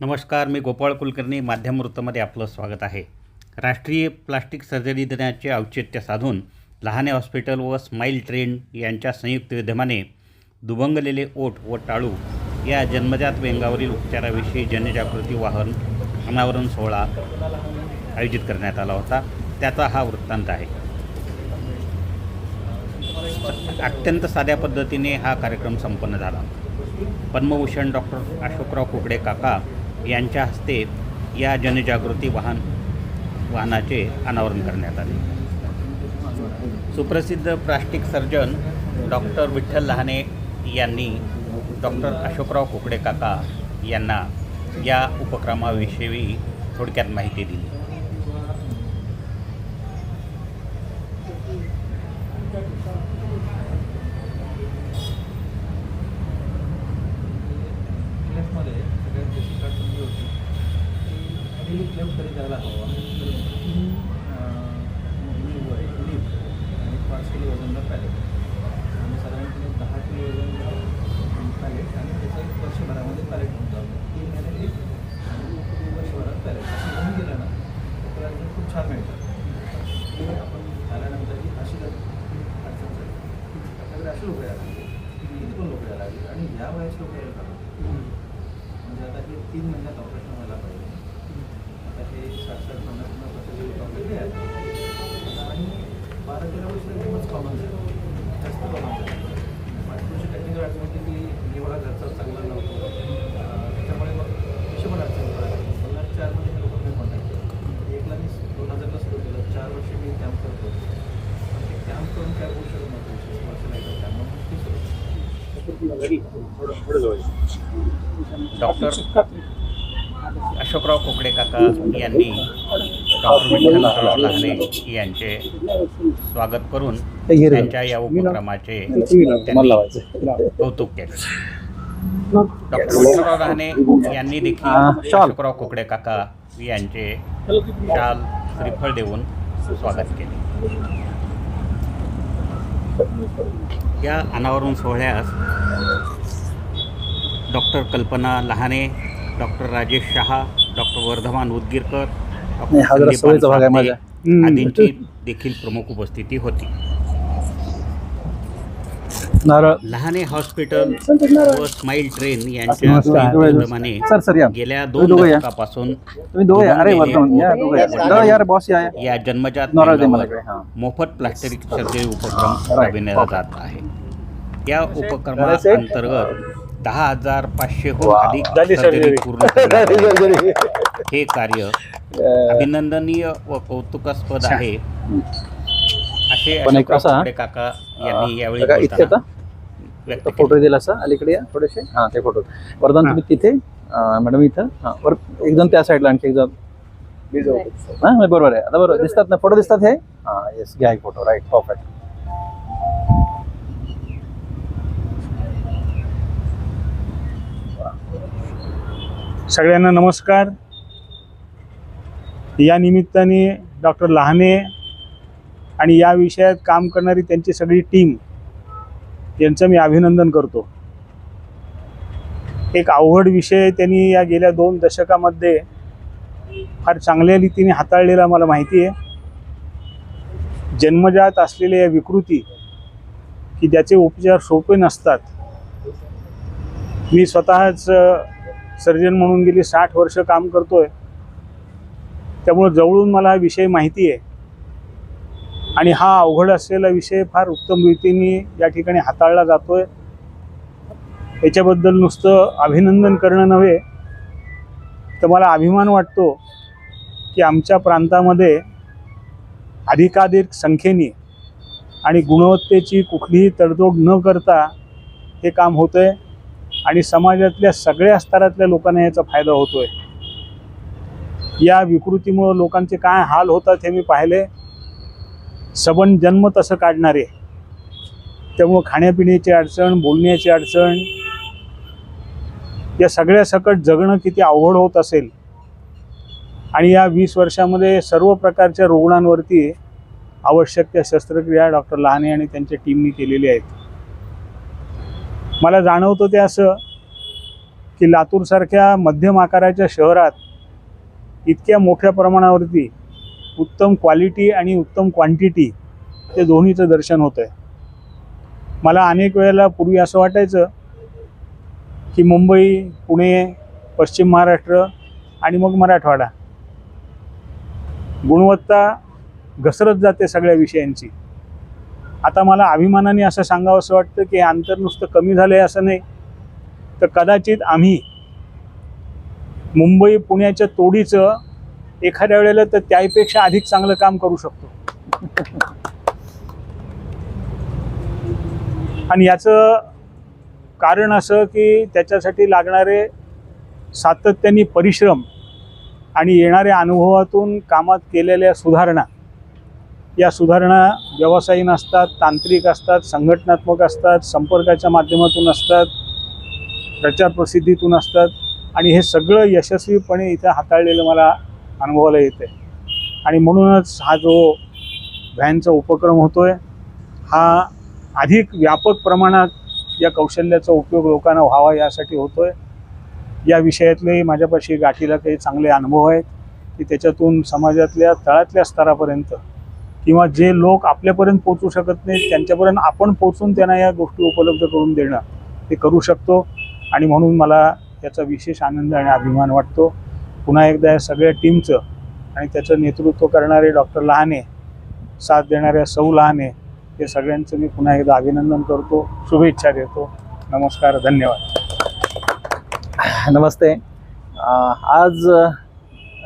नमस्कार मी गोपाळ कुलकर्णी माध्यमवृत्तमध्ये आपलं स्वागत आहे. राष्ट्रीय प्लास्टिक सर्जरी दिनाचे औचित्य साधून लहाने हॉस्पिटल व स्माईल ट्रेन यांच्या संयुक्त विद्यमाने दुभंगलेले ओठ व टाळू या जन्मजात व्यंगावरील उपचाराविषयी जनजागृती वाहन अनावरण सोहळा आयोजित करण्यात आला होता. त्याचा हा वृत्तांत आहे. अत्यंत साध्या पद्धतीने हा कार्यक्रम संपन्न झाला. पद्मभूषण डॉक्टर अशोकराव कुकडे काका यांच्या हस्ते या जनजागृती वाहन वाहनाचे अनावरण करण्यात आले. सुप्रसिद्ध plastic surgeon doctor Vitthal Lahane यांनी डॉक्टर अशोकराव कुकडे काका यांना या उपक्रमाविषयी थोडक्यात माहिती दिली लेफ्टमध्ये सगळ्यात बेसिक अडचण जी होती ती लिफ्ट लेफ्ट कधी करायला हवा तर तीन लिव्ह आहे लिफ्ट आणि पाच किलो वजनला पॅलेट आणि साधारणपणे दहा किलो वजन पॅलेट आणि त्याचं एक वर्षभरामध्ये पॅलेट होऊन जातं तीन महिने लिफ्ट आणि वर्षभरात पॅलेट असं होऊन गेलं ना तर त्याला result खूप छान मिळतात ते आपण झाल्यानंतर ही अशी अडचण झाली आपल्याकडे अशी लोक यायला लागली किती पण लोक यायला लागली आणि ह्या वयाची लोक यायला लागली म्हणजे आता हे तीन महिन्यात ऑपरेशन व्हायला पाहिजे. आता हे साठ साठ पन्नास पन्नास वर्षाचे लोक आपल्याकडे. आहेत आणि बारा तेरा वर्ष एकदमच कॉमन जास्त कॉमन झालं माझी थोडीशी टेक्निकल अडचण होती की निवडा घरचा चांगला नव्हतो अं, त्याच्यामुळे मग कशी पण अडचण पडायला लागली. दोन हजार चारमध्ये मी लोकांनी कॉन्टॅक्ट केलं एकला मी दोन हजारला सुरू केलं चार वर्ष मी कॅम्प करतो पण ते कॅम्प करून काय होऊ शकत नव्हतं विशेष वर्षाला एकदा कॅम्प म्हणून ते सुरू डॉक्टर अशोकराव कोकडे काका यांनी डॉक्टर विठ्ठलराव लहाने यांचे स्वागत करून त्यांच्या या उपक्रमाचे कौतुक केले. डॉक्टर विठ्ठलराव लहाने यांनी देखील अशोकराव कोकडे काका यांचे शाल श्रीफळ देऊन स्वागत केले. या अनावरण सोहळ्यास doctor Kalpana Lahane doctor Rajesh Shah doctor Vardhaman Udgirkar. आदींची देखील प्रमुख उपस्थिती होती नारळ लहाने हॉस्पिटल व स्माईल ट्रेन यांच्या नमस्कार. संयुक्तप्रमाणे सर सर या गेल्या दोन दोघं या. दशकापासून तुम्ही दोघे या. अरे दुभंगलेले वर्धमान या ओठ दोघे व या यार बॉस या या. या जन्मजात नारळ दे मला लिंगावर इकडे, हा. मोफत प्लास्टिक सर्जरी उपक्रम Right. जात आहे या? उपक्रमाअंतर्गत दहा हजार पाचशेहून Wow. अधिक झाली सर्जरी surgery. पूर्ण करण्यात आली. जरी. हे कार्य अभिनंदनीय व कौतुकास्पद. आहे असे पण एक असा- काका यांनी यावेळी बघा, इथे बोलताना आता? व्यक्त तो केले. फोटो दिला असा अलीकडे या थोडेसे? हा. ते फोटो वरदान तुम्ही तिथे अं, मॅडम इथं? हा वर एक जण त्या साईडला आणखी एक जण हा बरोबर आहे. आता बरोबर दिसतात ना फोटो दिसतात हे? हा येस घ्या एक फोटो राईट परफेक्ट सगळ्यांना नमस्कार. या निमित्ताने डॉक्टर लहाने आणि या विषयात काम करणारी त्यांची सगळी टीम यांचं मी अभिनंदन करतो. एक अवघड विषय त्यांनी या गेल्या दोन दशकामध्ये फार चांगल्या रीतीने हाताळलेला मला माहिती आहे. जन्मजात असलेल्या या विकृती की ज्याचे उपचार सोपे नसतात. मी स्वतःच सर्जन म्हणून गेली साठ वर्ष काम करतोय. त्यामुळं जवळून मला हा विषय माहिती आहे. आणि हा अवघड असलेला विषय फार उत्तम रीतीने या ठिकाणी हाताळला जातोय. याच्याबद्दल नुसतं अभिनंदन करणं नव्हे तर मला अभिमान वाटतो की आमच्या प्रांतामध्ये अधिकाधिक संख्येने आणि गुणवत्तेची कुठलीही तडजोड न करता हे काम होतंय आणि समाजातल्या सगळ्या स्तरातल्या लोकांना याचा फायदा होतोय. या विकृतीमुळं लोकांचे काय हाल होतात हे मी पाहिले. सबन जन्म तसं काढणारे. त्यामुळं खाण्यापिण्याची अडचण बोलण्याची अडचण या सगळ्या सकट जगणं किती अवघड होत असेल. आणि या वीस वर्षामध्ये सर्व प्रकारच्या रुग्णांवरती आवश्यक त्या शस्त्रक्रिया डॉक्टर लहाने आणि त्यांच्या टीमनी केलेल्या आहेत. मला जाणवतं ते असं की लातूरसारख्या मध्यम आकाराच्या शहरात इतक्या मोठ्या प्रमाणावरती उत्तम क्वालिटी आणि उत्तम क्वांटिटी ते दोन्हीचं दर्शन होतं आहे मला अनेक वेळेला पूर्वी असं वाटायचं की मुंबई पुणे पश्चिम महाराष्ट्र आणि मग मराठवाडा. गुणवत्ता घसरत जाते सगळ्या विषयांची. आता मला अभिमानाने असं सांगावं असं वाटतं की अंतर नुसतं कमी झालं आहे असं नाही. तर कदाचित आम्ही मुंबई पुण्याच्या तोडीचं एखाद्या वेळेला तर त्याहीपेक्षा अधिक चांगलं काम करू शकतो. आणि याचं कारण असं की त्याच्यासाठी लागणारे सातत्याने परिश्रम आणि येणाऱ्या अनुभवातून कामात केलेल्या सुधारणा या सुधारणा व्यावसायिक असतात तांत्रिक असतात संघटनात्मक असतात संपर्काच्या माध्यमातून असतात प्रचार प्रसिद्धीतून असतात. आणि हे सगळं यशस्वीपणे इथं हाताळलेलं मला अनुभवाला येते. आणि म्हणूनच हा जो व्हॅनचा उपक्रम होतो आहे हा अधिक व्यापक प्रमाणात या कौशल्याचा उपयोग लोकांना व्हावा यासाठी होतो आहे या विषयातले माझ्यापाशी गाठीला काही चांगले अनुभव आहेत की त्याच्यातून समाजातल्या तळातल्या स्तरापर्यंत किंवा जे लोक आपल्यापर्यंत पोचू शकत नाहीत त्यांच्यापर्यंत आपण पोचून त्यांना या गोष्टी उपलब्ध करून देणं ते करू शकतो. आणि म्हणून मला याचा विशेष आनंद आणि अभिमान वाटतो. पुन्हा एकदा या सगळ्या टीमचं आणि त्याचं नेतृत्व करणारे डॉक्टर लहाने साथ देणाऱ्या सौ लहाने हे सगळ्यांचं मी पुन्हा एकदा अभिनंदन करतो. शुभेच्छा देतो. नमस्कार धन्यवाद. नमस्ते. आज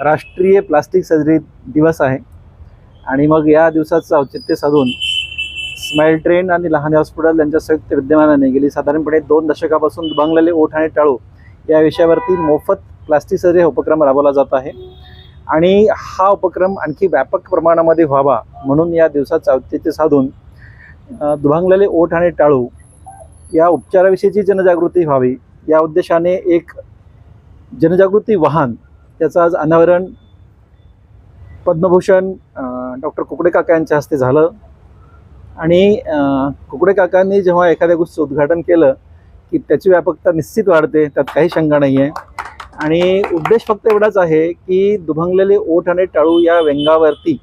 राष्ट्रीय प्लास्टिक सर्जरी दिवस आहे. आणि मग या दिवसाचं औचित्य साधून स्माईल ट्रेन आणि लहान हॉस्पिटल यांच्या संयुक्त विद्यमानाने गेली साधारणपणे दोन दशकापासून बंगलेले ओठ आणि टाळू या विषयावरती मोफत प्लास्टिक सर्जरी हा उपक्रम राबवला जात आहे. आणि हा उपक्रम आणखी व्यापक प्रमाणामध्ये व्हावा म्हणून या दिवसात औचित्य साधून दुभांगलेले ओठ आणि टाळू या उपचाराविषयीची जनजागृती व्हावी. या उद्देशाने एक जनजागृती वाहन त्याचं आज अनावरण पद्मभूषण डॉक्टर कुकडे काका यांच्या हस्ते झालं. आणि कुकडे काकांनी जेव्हा एखाद्या गोष्टीचं उद्घाटन केलं की त्याची व्यापकता निश्चित वाढते त्यात काही शंका नाही आहे आणि उद्देश फक्त एवढाच आहे की दुभंगलेले ओठ आणि टाळू या व्यंगावरती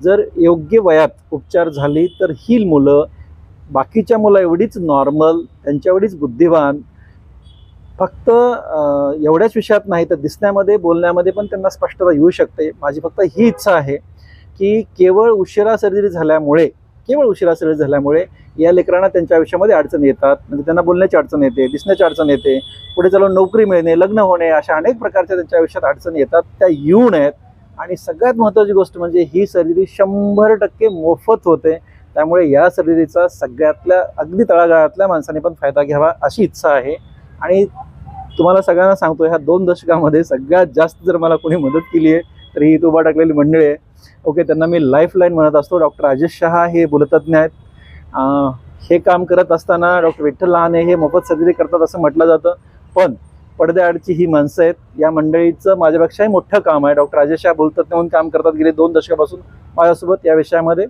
जर योग्य वयात उपचार झाली तर ही मुलं बाकीच्या मुलं एवढीच नॉर्मल त्यांच्या एवढीच बुद्धिवान फक्त एवढ्याच विषयात नाही तर दिसण्यामध्ये बोलण्यामध्ये पण त्यांना स्पष्टता येऊ शकते. माझी फक्त ही इच्छा आहे की केवळ उशिरा सर्जरी झाल्यामुळे केवळ उशिरा सर्जरी झाल्यामुळे या लेकरांना त्यांच्या आयुष्यामध्ये अडचण येतात. म्हणजे त्यांना बोलण्याची अडचण येते दिसण्याची अडचण येते पुढे चालून नोकरी मिळणे लग्न होणे अशा अनेक प्रकारच्या त्यांच्या आयुष्यात अडचणी येतात. त्या येऊ नयेत. आणि सगळ्यात महत्त्वाची गोष्ट म्हणजे ही सर्जरी शंभर टक्के मोफत होते. त्यामुळे या सर्जरीचा सगळ्यातल्या अगदी तळागाळातल्या माणसाने पण फायदा घ्यावा अशी इच्छा आहे. आणि तुम्हाला सगळ्यांना सांगतो ह्या दोन दशकामध्ये सगळ्यात जास्त जर मला कोणी मदत केली आहे तर ही इथं उभा टाकलेली मंडळी आहे. ओके त्यांना मी लाईफ लाईन म्हणत असतो. डॉक्टर राजेश शहा हे बोलतज्ञ आहेत. हे काम करत असताना डॉक्टर विठ्ठल लहाने हे मोफत सर्जरी करतात असं म्हटलं जातं. पण पडद्याआडची ही माणसं आहेत. या मंडळीचं माझ्यापेक्षाही मोठं काम आहे. डॉक्टर राजेश शहा बोलतज्ञ म्हणून काम करतात. गेले दोन दशकापासून माझ्यासोबत या विषयामध्ये.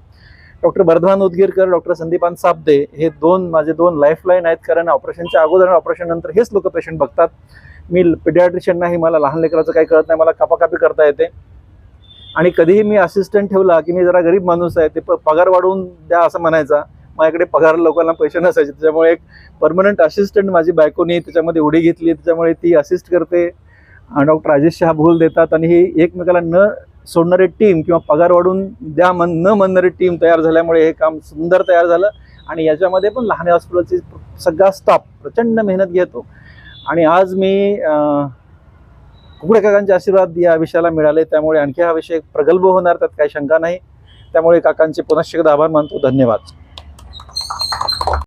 डॉक्टर बर्धवान उदगीरकर डॉक्टर संदीपान साबदे हे दोन माझे दोन लाईफलाईन आहेत. कारण ऑपरेशनच्या अगोदर आणि ऑपरेशन नंतर हेच लोक पेशंट बघतात. मी पिडियाट्रिशियन नाही. मला लहान लेकराचं काही कळत नाही. मला कापाकापी करता येते. आणि कधीही मी असिस्टंट ठेवला की मी जरा गरीब माणूस आहे ते प- पगार वाढवून द्या असं म्हणायचा. माझ्याकडे पगार लोकांना पैसे नसायचे त्याच्यामुळे एक परमनंट असिस्टंट माझी बायकोनी त्याच्यामध्ये उडी घेतली त्याच्यामुळे ती असिस्ट करते. डॉक्टर राजेश शहा भूल देतात आणि ही एकमेकाला न सोडणारी टीम किंवा पगार वाढून द्या मन न म्हणणारी टीम तयार झाल्यामुळे हे काम सुंदर तयार झालं. आणि याच्यामध्ये पण लहान हॉस्पिटलची सगळा स्टाफ प्रचंड मेहनत घेतो. आणि आज मी कुकडे काकांचे आशीर्वाद या विषयाला मिळाले. त्यामुळे आणखी हा विषय प्रगल्भ होणार त्यात काही शंका नाही. त्यामुळे काकांचे पुनश्च आभार मानतो. धन्यवाद.